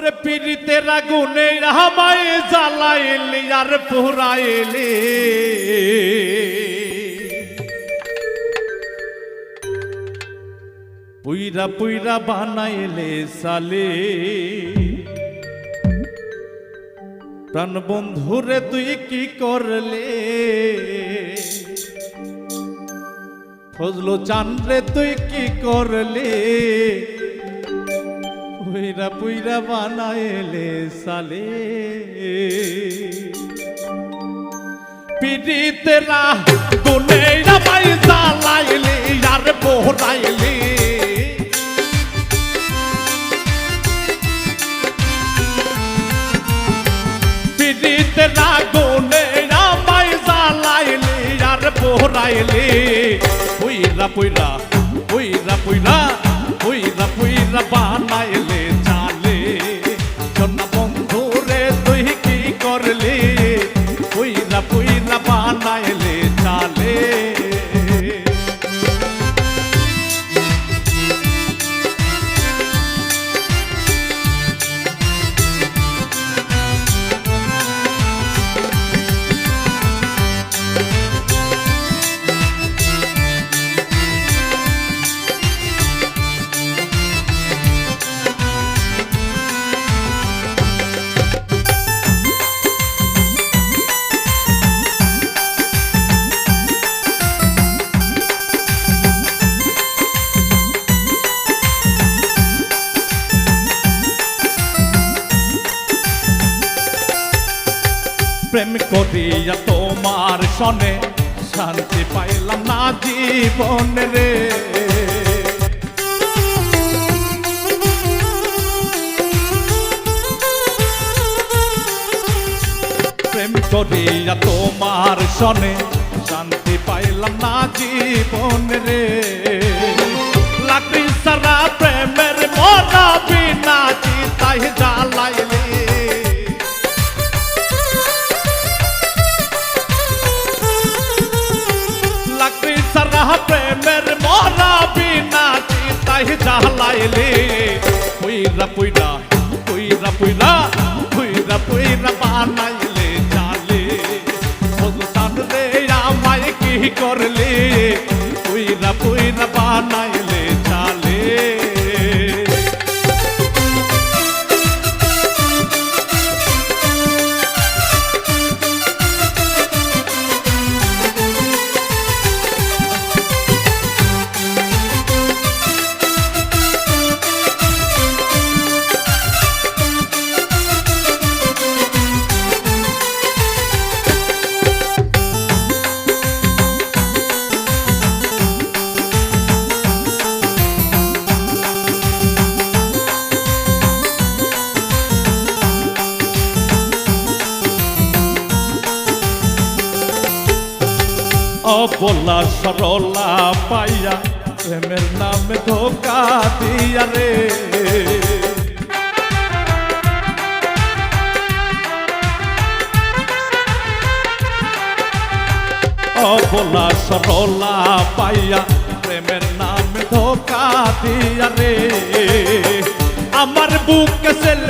ওরে পিড়িতের আগুনে আমায় জ্বালাইলি আর পোড়াইলি পুইরা পুইরা বানাইলে সালে। প্রাণ বন্ধুরে তুই কি করলে? ফজলো চান্দ্রে তুই কি করলে? পুইরা পুইরা বানাইলে সালে পিড়িতেরা গুনে রামাই জ্বালাইলি আর পোড়াইলি পিড়িতেরা গুনে রামাই জ্বালাইলি আর পোড়াইলি পুইরা পুইরা পুইরা পুইরা পুইরা পুইরা বানাইলে প্রেম করিয়া তোমার সনে শান্তি পাইলাম না জীবন রে। প্রেম করিয়া তোমার সনে শান্তি পাইলাম না জীবন রে। লাকড়ি সারা প্রেমের করলে পুইরা পুইরা বানাইলে অবলা সরলা পাইয়া প্রেমের নামে ধোকা দিয়া রে। অবলা সরলা পাইয়া প্রেমের নামে ধোকা দিয়া রে। আমার বুকে সেল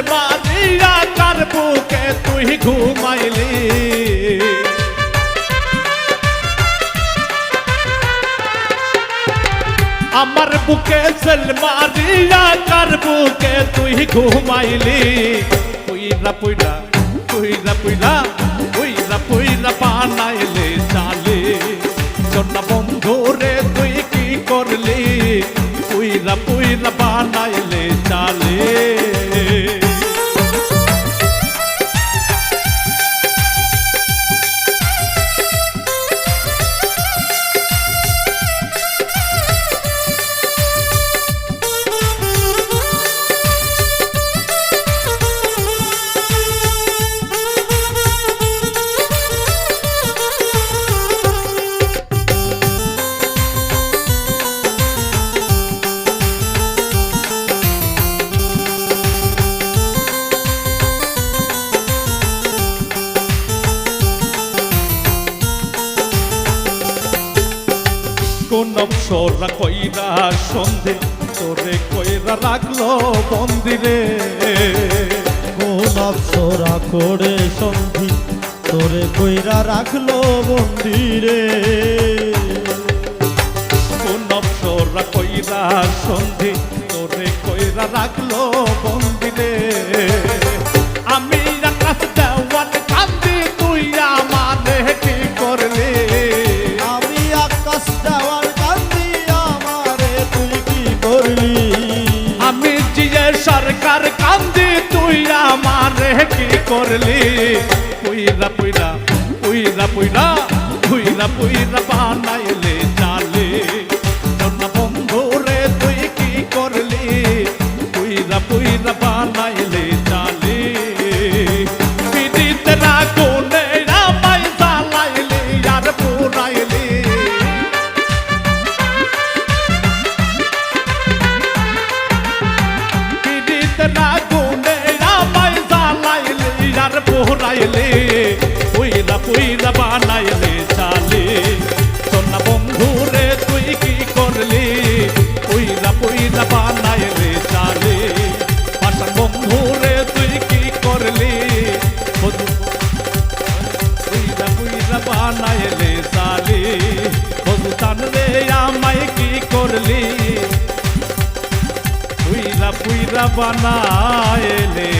আমার বুকে সেল মারিয়া কার বুকে তুই ঘুমাইলি পুইরা পুইরা পুইরা পুইরা পুইরা পুইরা বানাইলে চালে জন্না বন্ধু রে তুই কি করলি পুইরা পুইরা বানাইলে অপসরা কইরা সন্ধে তোরে কইরা রাখল বন্দিরে কোন অপসরা করে সন্ধি তোরে কইরা রাখল বন্দিরে কোন অপসরা কইরা সন্ধে কি করলি। পুইরা পুইরা পুইরা পুইরা পুইরা পুইরা বানাইলে চালে। পোহরাইলে পুইরা পুইরা বানাইলে চালে। সোনা বন্ধু রে তুই কি করলি? পুইরা পুইরা বানাইলে চালে। পাশার বন্ধু রে তুই কি করলি? বধু পুইরা পুইরা বানাইলে চালে। বধু তান রে আমায় কি করলি? পুইরা পুইরা বানাইলে